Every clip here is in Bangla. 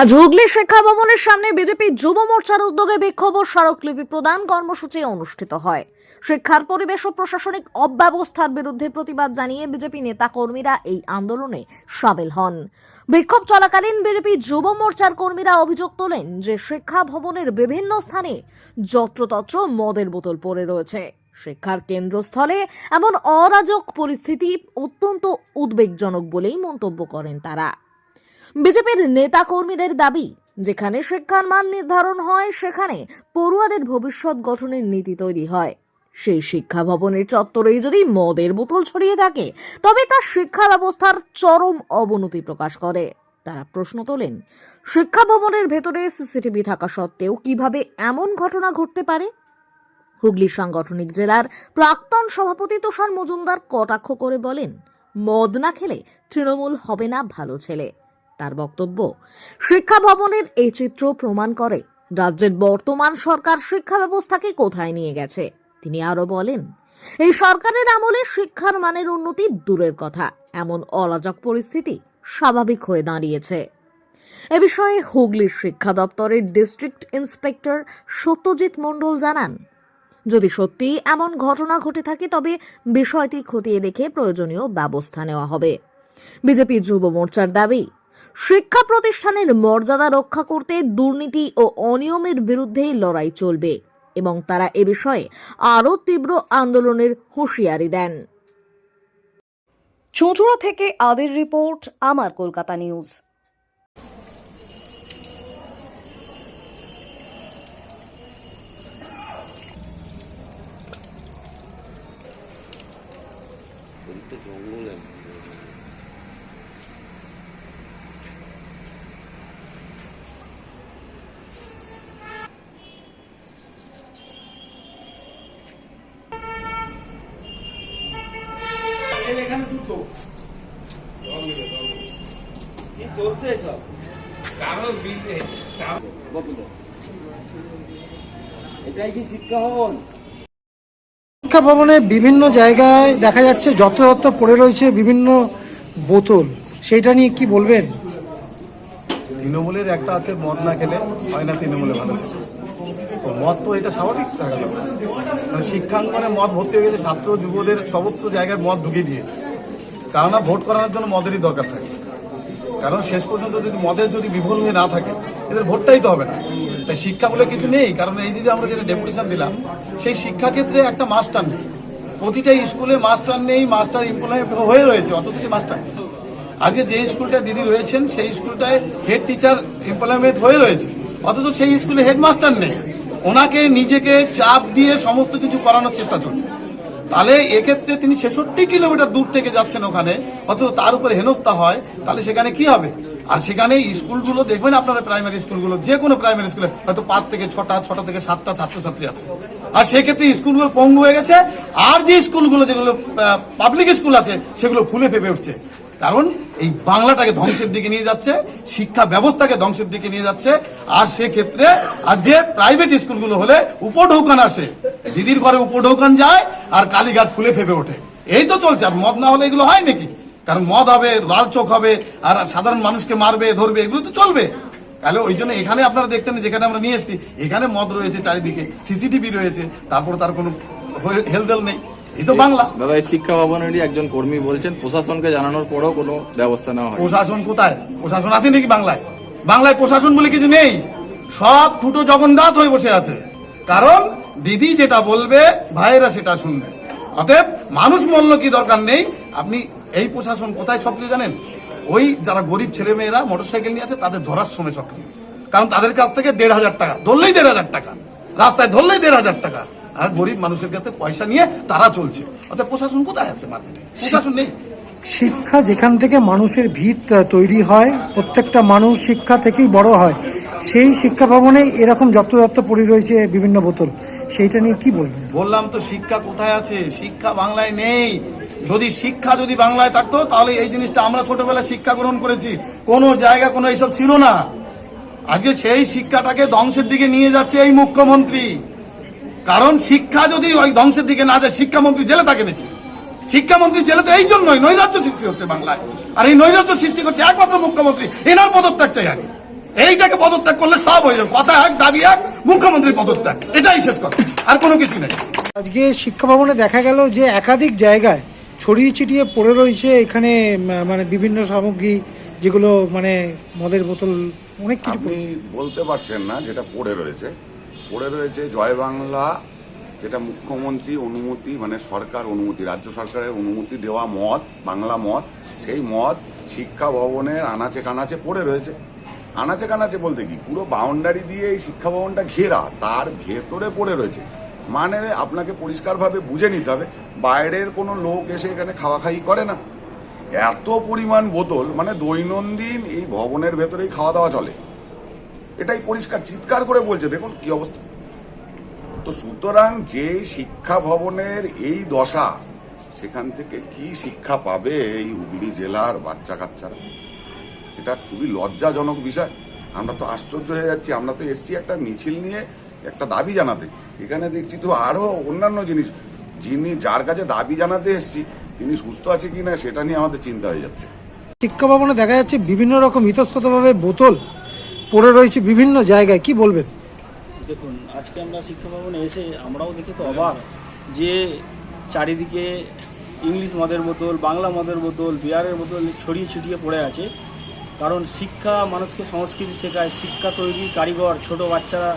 আজ হুগলি শিক্ষা ভবনের সামনে বিজেপি যুব মোর্চার উদ্যোগে বিক্ষোভ ও স্মারকলিপি প্রদান কর্মসূচি অনুষ্ঠিত হয়। শিক্ষার পরিবেশ ও প্রশাসনিক অব্যবস্থার বিরুদ্ধে প্রতিবাদ জানিয়ে বিজেপি নেতা কর্মীরা এই আন্দোলনে সামিল হন। বিক্ষোভ চলাকালীন বিজেপি যুব মোর্চার কর্মীরা অভিযোগ তোলেন যে শিক্ষা ভবনের বিভিন্ন স্থানে যত্রতত্র মদের বোতল পড়ে রয়েছে। শিক্ষার কেন্দ্রস্থলে এমন অরাজক পরিস্থিতি অত্যন্ত উদ্বেগজনক বলেই মন্তব্য করেন তারা। বিজেপির নেতা কর্মীদের দাবি, যেখানে শিক্ষার মান নির্ধারণ হয়, সেখানে পড়ুয়াদের ভবিষ্যৎ গঠনের নীতি তৈরি হয়। সেই শিক্ষা ভবনের চত্বরেই যদি মদের বোতল ছড়িয়ে থাকে, তবে তা শিক্ষা ব্যবস্থার চরম অবনতি প্রকাশ করে। তারা প্রশ্ন তোলেন, শিক্ষা ভবনের ভেতরে সিসিটিভি থাকা সত্ত্বেও কীভাবে এমন ঘটনা ঘটতে পারে? হুগলি সাংগঠনিক জেলার প্রাক্তন সভাপতি তুষার মজুমদার কটাক্ষ করে বলেন, মদ না খেলে তৃণমূল হবে না ভালো ছেলে। তার বক্তব্য। শিক্ষা ভবনের এই চিত্র প্রমাণ করে রাজ্যের বর্তমান সরকার শিক্ষা ব্যবস্থাকে কোথায় নিয়ে গেছে। তিনি আরও বলেন, এই সরকারের আমলে শিক্ষার মানের উন্নতি দূরের কথা। এমন অরাজক পরিস্থিতি স্বাভাবিক হয়ে দাঁড়িয়েছে। এ বিষয়ে হুগলির শিক্ষা দপ্তরের ডিস্ট্রিক্ট ইন্সপেক্টর সত্যজিৎ মণ্ডল জানান, যদি সত্যি এমন ঘটনা ঘটে থাকে, তবে বিষয়টি খতিয়ে দেখে প্রয়োজনীয় ব্যবস্থা নেওয়া হবে। বিজেপি যুব মোর্চার দাবি শিক্ষা প্রতিষ্ঠানের মর্যাদা রক্ষা করতে দুর্নীতি ও অনিয়মের বিরুদ্ধে লড়াই চলবে এবং তারা এ বিষয়ে আরও তীব্র আন্দোলনের হুঁশিয়ারি দেন। চুঁচুড়া থেকে আদের রিপোর্ট আমার কলকাতা নিউজ। ওদিকটা জঙ্গল একদম। এটাই কি শিক্ষা ভবন? শিক্ষা ভবনের বিভিন্ন জায়গায় দেখা যাচ্ছে যত্রতত্র পড়ে রয়েছে বিভিন্ন বোতল। সেইটা নিয়ে কি বলবেন? তৃণমূলের একটা আছে মদ না খেলে হয় না তৃণমূলে ভালো ছিল তো মদ তো এটা স্বাভাবিক থাকা। মানে শিক্ষাঙ্গনে মদ ভর্তি হয়ে গেছে, ছাত্র যুবদের সমস্ত জায়গায় মদ ঢুকিয়ে দিয়েছে কেননা ভোট করানোর জন্য মদেরই দরকার থাকে। কারণ শেষ পর্যন্ত যদি মদের যদি বিফল হয়ে না থাকে, এদের ভোটটাই তো হবে না। তাই শিক্ষা বলে কিছু নেই, কারণ এই যে আমরা যেটা ডেপুটেশন দিলাম, সেই শিক্ষাক্ষেত্রে একটা মাস্টার নেই। প্রতিটা স্কুলে মাস্টার নেই মাস্টার এমপ্লয় হয়ে রয়েছে, অথচ সে মাস্টার নেই। আজকে যে স্কুলটা দিদি রয়েছেন, সেই স্কুলটায় হেড টিচার এমপ্লয়মেন্ট হয়ে রয়েছে, অথচ সেই স্কুলে হেডমাস্টার নেই। ওনাকে নিজেকে চাপ দিয়ে সমস্ত কিছু করানোর চেষ্টা চলছে। তাহলে এক্ষেত্রে তিনি ছেষট্টি কিলোমিটার দূর থেকে যাচ্ছেন ওখানে, অথচ তার উপরে হেনস্থা হয়, তাহলে সেখানে কি হবে? আর সেখানে স্কুলগুলো, দেখবেন আপনারা প্রাইমারি স্কুলগুলো, যে কোনো প্রাইমারি স্কুলে, হয়তো পাঁচ থেকে ছটা ছটা থেকে সাতটা ছাত্রছাত্রী আছে। আর সেক্ষেত্রে স্কুলগুলো পঙ্গু হয়ে গেছে, আর যে স্কুলগুলো যেগুলো পাবলিক স্কুল আছে, সেগুলো ফুলে ফেপে উঠছে। কারণ এই বাংলাটাকে ধ্বংসের দিকে নিয়ে যাচ্ছে, শিক্ষা ব্যবস্থাকে ধ্বংসের দিকে নিয়ে যাচ্ছে, আর সেক্ষেত্রে আজকে প্রাইভেট স্কুলগুলো হলে উপঢৌকান আসে। দিদির ঘরে উপঢৌকান যায় আর কালীঘাট ফুলে ফেপে ওঠে। এই তো চলছে, আর মদ না হলে এগুলো হয় নাকি? কারণ মদ হবে, লাল চোখ হবে, আর সাধারণ মানুষকে মারবে, ধরবে, এগুলো তো চলবে। তাহলে ওই জন্য এখানে আপনারা দেখতেন যেখানে আমরা নিয়ে এসেছি, এখানে মদ রয়েছে চারিদিকে সিসিটিভি রয়েছে, তারপর তার কোনো হেলদেল নেই। এই তো বাংলা। দাদা এই শিক্ষা ভবনেরই একজন কর্মী বলছেন প্রশাসনকে জানানোর পরেও কোনো ব্যবস্থা নেওয়া হয় প্রশাসন কোথায়? প্রশাসন আছে নাকি বাংলায়? বাংলায় প্রশাসন বলে কিছু নেই। সব ঠুটো জগন্নাথ হয়ে বসে আছে। কারণ দিদি যেটা বলবে ভাইয়েরা সেটা শুনবে। অতএব মানুষ মূল্য কি দরকার নেই? আপনি এই প্রশাসন কোথায় সক্রিয় জানেন? ওই যারা গরিব ছেলে মেয়েরা মোটরসাইকেল নিয়ে আছে তাদের ধরার সময় সক্রিয়। কারণ তাদের কাছ থেকে দেড় হাজার টাকা। ধরলেই দেড় হাজার টাকা। রাস্তায় ধরলেই দেড় হাজার টাকা। আর গরিব মানুষের কাছে পয়সা নিয়ে তারা চলছে। অর্থাৎ প্রশাসন কোথায় আছে মার্কেটে? প্রশাসন নেই। শিক্ষা যেখান থেকে মানুষের ভিত তৈরি হয় প্রত্যেকটা মানুষ শিক্ষা থেকেই বড় হয় সেই শিক্ষা ভবনে এরকম যত্রতত্র পড়ে রয়েছে বিভিন্ন বোতল। সেইটা নিয়ে কি বলবেন? বললাম তো শিক্ষা কোথায় আছে? শিক্ষা বাংলায় নেই। যদি শিক্ষা যদি বাংলায় থাকতো তাহলে এই জিনিসটা আমরা ছোটবেলায় শিক্ষা গ্রহণ করেছি। কোনো জায়গা কোনো এইসব ছিল না। আজকে সেই শিক্ষাটাকে ধ্বংসের দিকে নিয়ে যাচ্ছে এই মুখ্যমন্ত্রী। কারণ শিক্ষা যদি ওই ধ্বংসের দিকে না যায় শিক্ষামন্ত্রী জেলে থাকে নাকি? শিক্ষামন্ত্রী জেলে তো এই জন্যই নৈরাজ্য সৃষ্টি হচ্ছে বাংলায়। আর এই নৈরাজ্য সৃষ্টি করছে একমাত্র মুখ্যমন্ত্রী এনার পদত্যাগ চাই আগে এইটাকে পদত্যাগ করলে সব হয়ে যাবে। কথা এক দাবি এক মুখ্যমন্ত্রীর পদত্যাগ। এটাই শেষ কথা। আর কোনো কিছু নেই। আজকে শিক্ষা ভবনে দেখা গেল যে একাধিক জায়গায় ছড়িয়ে ছিটিয়ে পড়ে রয়েছে এখানে মানে বিভিন্ন সামগ্রী যেগুলো মানে মদের বোতল অনেক কিছু বলতে পারছেন না যেটা পড়ে রয়েছে। পড়ে রয়েছে জয় বাংলা, যেটা মুখ্যমন্ত্রী অনুমতি মানে সরকার অনুমতি, রাজ্য সরকারের অনুমতি দেওয়া মত, বাংলা মত, সেই মত শিক্ষা ভবনের আনাচে কানাচে পড়ে রয়েছে। আনাচে কানাচে বলতে কি? পুরো বাউন্ডারি দিয়ে এই শিক্ষা ভবনটা ঘেরা, তার ভেতরে পড়ে রয়েছে। মানে আপনাকে পরিষ্কারভাবে বুঝে নিতে হবে, বাইরের কোনো লোক এসে এখানে খাওয়া খাই করে না। এত পরিমাণ বোতল মানে দৈনন্দিন এই ভবনের ভেতরেই খাওয়া দাওয়া চলে। এটাই পরিষ্কার, চিৎকার করে বলছে। দেখুন কি অবস্থা। তো সুতরাং যে শিক্ষা ভবনের এই দশা, সেখান থেকে কি শিক্ষা পাবে এই হুগলি জেলার বাচ্চা কাচ্চারা এটা খুবই লজ্জাজনক বিষয়। আমরা তো আশ্চর্য হয়ে যাচ্ছি। আমরা তো এসছি একটা মিছিল নিয়ে একটা দাবি জানাতে। এখানে দেখছি তো আরও অন্যান্য জিনিস। যিনি যার কাছে দাবি জানাতে এসছি, তিনি সুস্থ আছে কিনা, সেটা নিয়ে আমাদের চিন্তা হয়ে যাচ্ছে। শিক্ষা ভবনে দেখা যাচ্ছে বিভিন্ন রকম ইতস্ততভাবে বোতল পড়ে রয়েছে বিভিন্ন জায়গায়, কি বলবেন? দেখুন, আজকে আমরা শিক্ষা ভবনে এসে আমরাও দেখে তো অবাক যে চারিদিকে ইংলিশ মদের বোতল, বাংলা মদের বোতল, বিয়ারের বোতল ছড়িয়ে ছিটিয়ে পড়ে আছে। কারণ শিক্ষা মানুষকে সংস্কৃতি শেখায়, শিক্ষা তৈরি কারিগর, ছোট বাচ্চারা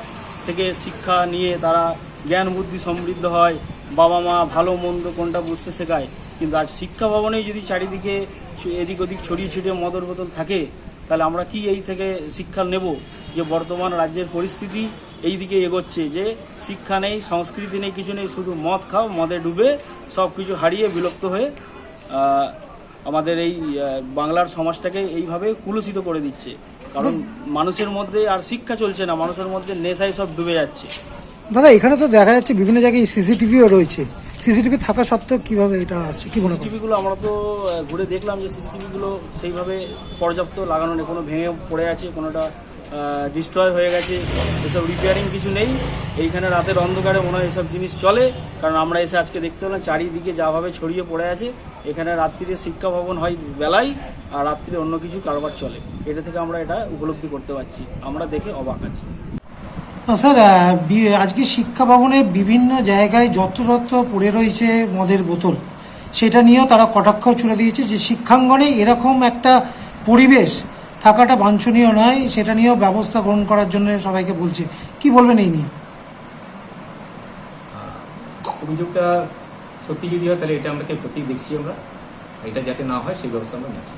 থেকে শিক্ষা নিয়ে তারা জ্ঞান, বুদ্ধি সমৃদ্ধ হয়, বাবা মা ভালো, মন্দ কোনটা বুঝতে শেখায়। কিন্তু আজ শিক্ষা ভবনেই যদি চারিদিকে এদিক ওদিক ছড়িয়ে ছিটিয়ে মদের বোতল থাকে তাহলে আমরা কি এই থেকে শিক্ষা নেব যে বর্তমান রাজ্যের পরিস্থিতি এই দিকে এগোচ্ছে যে শিক্ষা নেই, সংস্কৃতি নেই, কিছু নেই, শুধু মদ খাও, মদে ডুবে সব কিছু হারিয়ে বিলুপ্ত হয়ে আমাদের এই বাংলার সমাজটাকে এইভাবে কুলুষিত করে দিচ্ছে। কারণ মানুষের মধ্যে আর শিক্ষা চলছে না, মানুষের মধ্যে নেশায় সব ডুবে যাচ্ছে। দাদা, এখানে তো দেখা যাচ্ছে বিভিন্ন জায়গায় সিসিটিভিও রয়েছে। সিসিটিভি থাকা সত্ত্বেও কীভাবে এটা আসছে? কি মনে সিসিটিভিগুলো আমরা তো ঘুরে দেখলাম যে সিসিটিভিগুলো সেইভাবে পর্যাপ্ত লাগানো নেই, কোনো ভেঙে পড়ে আছে, কোনোটা ডিস্ট্রয় হয়ে গেছে, এসব রিপেয়ারিং কিছু নেই। এইখানে রাতের অন্ধকারে মনে হয় এসব জিনিস চলে, কারণ আমরা এসে আজকে দেখতে পেলাম চারিদিকে যাভাবে ছড়িয়ে পড়ে আছে। এখানে রাত্রিরে শিক্ষা ভবন হয় বেলায়, আর রাত্রিরে অন্য কিছু কারবার চলে। এটা থেকে আমরা এটা উপলব্ধি করতে পারছি। আমরা দেখে অবাক আছি। স্যার আজকে শিক্ষা ভবনে বিভিন্ন জায়গায় যত্রতত্র পড়ে রয়েছে মদের বোতল। সেটা নিয়েও তারা কটাক্ষ ছুড়ে দিয়েছে যে শিক্ষাঙ্গনে এরকম একটা পরিবেশ থাকাটা বাঞ্ছনীয় নয়, সেটা নিয়েও ব্যবস্থা গ্রহণ করার জন্য সবাইকে বলছে। কি বলবেন এই নিয়ে? অভিযোগটা সত্যি যদি হয়, তাহলে এটা আমরা প্রতীক দেখছি আমরা। এটা যাতে না হয়, সেই ব্যবস্থা আমরা নিচ্ছি।